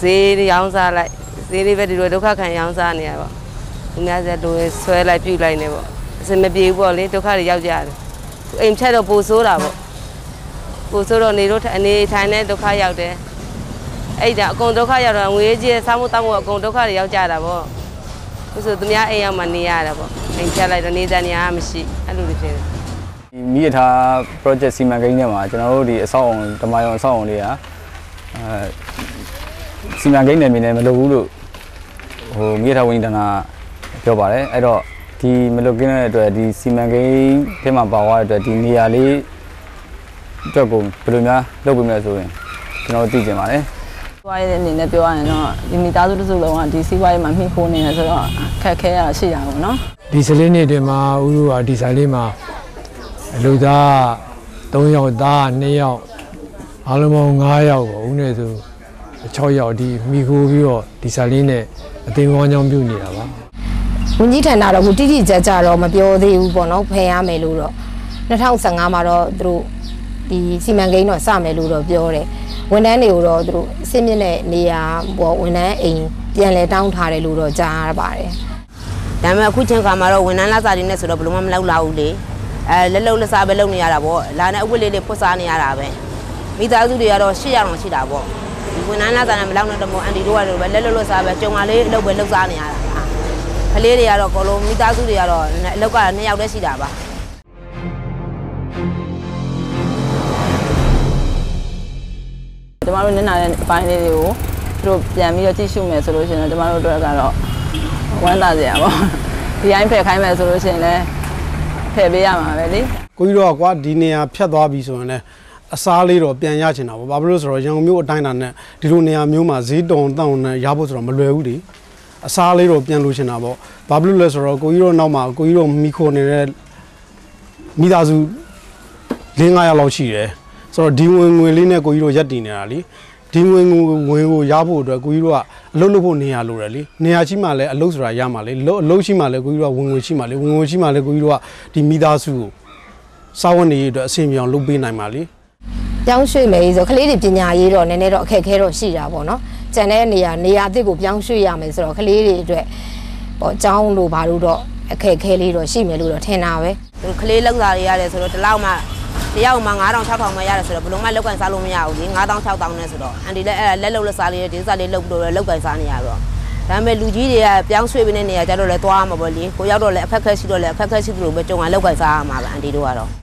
ဈေးရောင်းစားလိုက်ဈေးလေးပဲဒီလိုဒုက္ခခံရောင်းစားနေရပေါ့ဒီများစက်တို့ဆွဲလိုက်ပြုတ်လိုက်နေပေါ့အစင်မပြေဘူးပေါ့လေဒုက္ခတွေရောက်ကြတယ်အိမ်ချက်တော့ပိုဆိုးတာပေါ့ပိုဆိုးတော့နေတို့အနေထိုင်နေဒုက္ခရောက်တယ်အဲ့ဒါအကုန်ဒုက္ခရောက်တော့ငွေကြီးစားမှုတောက်မှုအကုန်ဒုက္ခတွေရောက်ကြတာပေါ့သူဆိုသူများအိမ်ရောက်မှနေရတာပေါ့အိမ်ချက်လိုက်တော့နေတဲ့နေရာမရှိအဲ့လိုတွေဖြစ်တယ် ဒီမိရထား project စီမံကိန်းထဲမှာကျွန်တော်တို့ဒီအဆောက်အုံဓမ္မယုံအဆောက်အုံတွေကအဲစီမံကိန်းနယ်မြေနဲ့မလုပ်ဘူးလို့ဟိုမိရထားဝန်ကြီးဌာနပြောပါတယ်အဲ့တော့ဒီမလုပ်ကင်းတဲ့အတွက်ဒီစီမံကိန်းထဲမှာပါသွားတဲ့အတွက်ဒီနေရာလေးအတွက်ကိုဘယ်လိုများလုပ်ပေးမလဲဆိုရင်ကျွန်တော်တို့သိကျင်ပါတယ်စီးပွားရေးအနေနဲ့ပြောရရင်တော့ဒီမိသားစုတစ်စုလုံးကဒီစီးပွားရေးမှာမှီခိုနေတယ်ဆိုတော့ခက်ခဲရရှိတာပေါ့နော်ဒီစလေးနှစ်တည်းမှာဥရုကဒီဆိုင်လေးမှာအ လူသား3ယောက်သား2ယောက်အားလုံးပေါင်း9ယောက်ပေါ့ဦးနဲ့ဆို6ယောက်ဒီမိခိုးပြီးတော့ဒီဆိုင်လေးနဲ့အသိကောင်းကြောင်းပြုနေတာပါဝန်ကြီးဌာနတော့ဟိုတိတိကျကျတော့မပြောသေးဘူးပေါ့နော်ဖယ်ရမယ်လို့တော့2015မှာတော့သူတို့ဒီစီမံကိန်းတော့စမယ်လို့တော့ပြောတယ်ဝန်ထမ်းတွေကိုတော့သူတို့အစင်းမြင့်တဲ့နေရာပေါ့ဝန်ထမ်းအိမ်ပြန်လဲတောင်းထားတယ်လို့တော့ကြားရပါတယ်ဒါပေမဲ့အခုချိန်ခါမှာတော့ဝန်ထမ်းလာစားတွေနဲ့ဆိုတော့ဘယ်လိုမှမလောက်လာဘူးလေ အဲလက်လုံလက်စားပဲလုပ်နေရတာပေါ့လာနဲ့အဝတ်လေးလေးဖွတ်စားနေရတာပဲမိသားစုတွေကတော့ရှစ်ယောက်တော့ရှိတာပေါ့ဒီဝန်ထမ်းလာစားနဲ့မလောက်တော့မို့အန်တီတို့ကတော့ပဲလက်လုံလက်စားပဲကြုံလာလေးအလုပ်ပဲလုပ်စားနေရတာကလေးတွေကတော့အကုန်လုံးမိသားစုတွေကတော့အလုပ်ကနှစ်ယောက်တည်းရှိတာပါကျမတို့နင်နာတဲ့အပိုင်းလေးတွေကိုသူတို့ပြန်ပြီးတော့ကြည့်ရှုမယ်ဆိုလို့ရှိရင်တော့ကျမတို့တို့ကတော့ဝမ်းသာစရာပေါ့ဒီတိုင်းဖယ်ခိုင်းမယ်ဆိုလို့ရှိရင်လည်း ဖယ်ပေးရမှာပဲလေကိုကြီးတော့ကွာဒီနေရာဖြတ်သွားပြီဆိုရင်လည်းအစားလေးတော့ပြန်ရချင်တာပေါ့ဘာဖြစ်လို့လဲဆိုတော့ရန်ကုန်မြို့အတိုင်းအတာနဲ့ဒီလိုနေရာမျိုးမှာဈေးတုံတောင်းနဲ့ရဖို့ဆိုတော့မလွယ်ဘူးလေအစားလေးတော့ပြန်လို့ချင်တာပေါ့ဘာဖြစ်လို့လဲဆိုတော့ကိုကြီးတို့နောက်မှာကိုကြီးတို့မိခိုနေတဲ့မိသားစု၄၅ယောက်လောက်ရှိတယ်ဆိုတော့ဒီဝင်ငွေလေးနဲ့ကိုကြီးတို့ရက်တည်နေတာလी ဒီငွေငွေဝင်ကိုရဖို့အတွက်ကိုကြီးတို့ကအလုပ်လုပ်ဖို့နေရာလိုတယ်လीနေရာရှိမှလည်းအလုပ်ဆိုတာရမှာလေအလုပ်ရှိမှလည်းကိုကြီးတို့ကဝင်ငွေရှိမှလေဝင်ငွေရှိမှလည်းကိုကြီးတို့ကဒီမိသားစုကိုစာဝန်နေရေးအတွက်အဆင်ပြေအောင်လုပ်ပေးနိုင်ပါလေပြောင်းရွှေ့မယ်ဆိုကလေးတွေပညာရေးတော့နည်းနည်းတော့အခက်အခဲတော့ရှိတာပေါ့နော်ကျန်တဲ့နေရာနေရာအသစ်ကိုပြောင်းရွှေ့ရမယ်ဆိုတော့ကလေးတွေအတွက်ပေါ့အကြောင်းလို့ဘာလို့တော့အခက်အခဲလေးတော့ရှိမယ်လို့တော့ထင်တာပဲသူကလေးလောက်စားတွေရတယ်ဆိုတော့ဒီလောက်မှ တယောက်မှ9000 6000မှရတယ်ဆိုတော့ဘယ်လုံးမှလောက်ကန်စားလို့မရဘူးလေ9000 6000နဲ့ဆိုတော့အန်တီလည်းအဲ့လက်လောက်လက်စားလေးဒီစားလေးလောက်လို့လောက်ကန်စားနေရတော့ဒါပေမဲ့လူကြီးတွေကပြောင်းရွှေ့ပြီးတဲ့နေရာကျတော့လည်းသွားမှာပေါ့လေကိုရောက်တော့လည်းအခက်ခဲရှိတော့လည်းအခက်ခဲရှိသလိုပဲကြုံအောင်လောက်ကန်စားရမှာပဲအန်တီတို့ကတော့